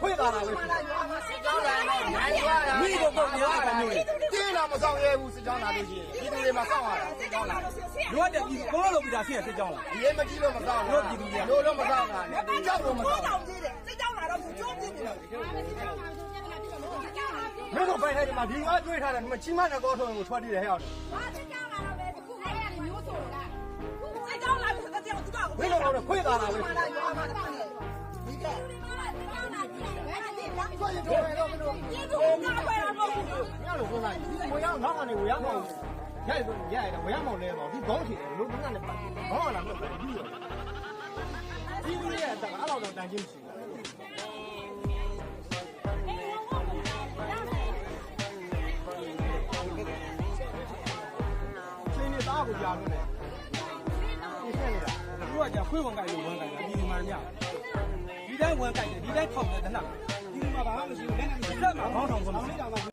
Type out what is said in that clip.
会大了喂！南你都了，兄弟！爹那么高，月工资交哪东西？妈了，交了！你娃连地坷都不想歇，就交妈地那么你地多钱？地你交多少地？这交哪都是交地了。人都翻天了，逼！俺你们起码得告诉我，我抄地的还要。我这交了呗，俺家的牛走了。这交了，不跟他交，知道不？亏大了，亏大了我也是，你都是说啥，的乌鸦毛，下下一个乌鸦毛来了，你高兴？如果让你办，好，两个美女哟。今年在哪儿都难进去。今年不加了？我讲回我感觉，我感觉感觉考不得在哪。မှာဘာမှမရှိဘူးလက်နဲ့မရှိဘူး။ဆက်မှာဘောင်းဆောင်ဆုံး